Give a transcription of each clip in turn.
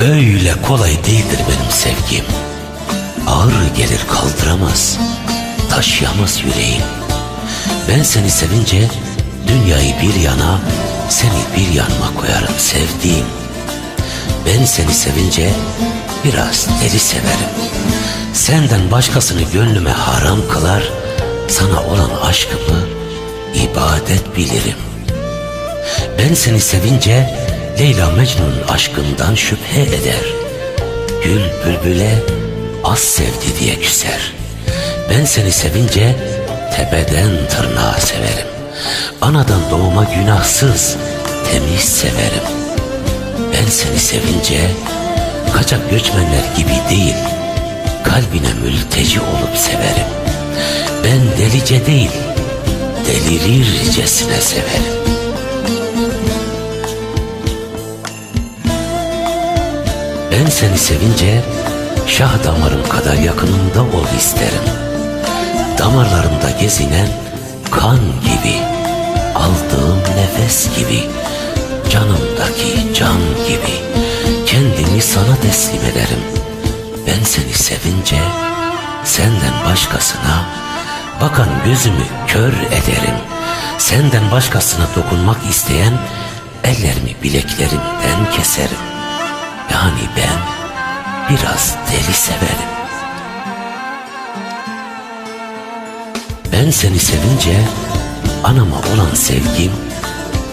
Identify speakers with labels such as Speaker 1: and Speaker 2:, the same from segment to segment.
Speaker 1: Öyle kolay değildir benim sevgim. Ağır gelir kaldıramaz, taşıyamaz yüreğim. Ben seni sevince dünyayı bir yana, seni bir yanıma koyarım sevdiğim. Ben seni sevince biraz deli severim. Senden başkasını gönlüme haram kılar, sana olan aşkımı ibadet bilirim. Ben seni sevince Leyla Mecnun'un aşkından şüphe eder. Gül bülbüle az sevdi diye küser. Ben seni sevince tepeden tırnağa severim. Anadan doğuma günahsız, temiz severim. Ben seni sevince kaçak göçmenler gibi değil, kalbine mülteci olup severim. Ben delice değil, delirircesine severim. Ben seni sevince şah damarım kadar yakınımda ol isterim. Damarlarımda gezinen kan gibi, aldığım nefes gibi, canımdaki can gibi, kendimi sana teslim ederim. Ben seni sevince senden başkasına bakan gözümü kör ederim. Senden başkasına dokunmak isteyen ellerimi bileklerimden keserim. Yani ben biraz deli severim. Ben seni sevince anama olan sevgim,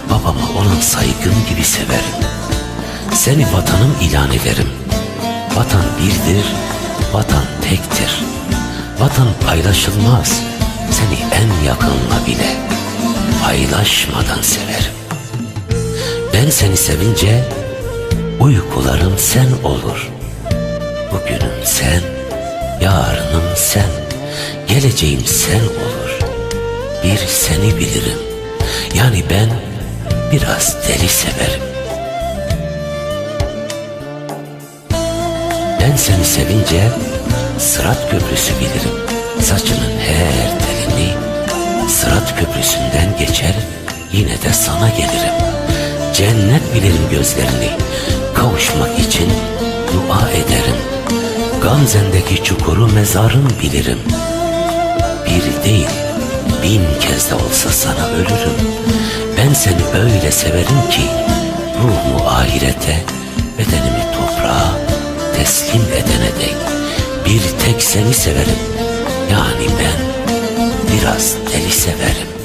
Speaker 1: babama olan saygım gibi severim. Seni vatanım ilan ederim. Vatan birdir, vatan tektir. Vatan paylaşılmaz, seni en yakınla bile paylaşmadan severim. Ben seni sevince Uykularım sen olur. Bugünüm sen, yarınım sen, geleceğim sen olur. Bir seni bilirim. Yani ben biraz deli severim. Ben seni sevince Sırat Köprüsü bilirim. Saçının her telini Sırat Köprüsü'nden geçer yine de sana gelirim. Cennet bilirim gözlerini kavuşmak için dua ederim. Gamzendeki çukuru mezarım bilirim. Bir değil, bin kez de olsa sana ölürüm. Ben seni öyle severim ki ruhumu ahirete, bedenimi toprağa teslim edene dek bir tek seni severim. Yani ben biraz deli severim.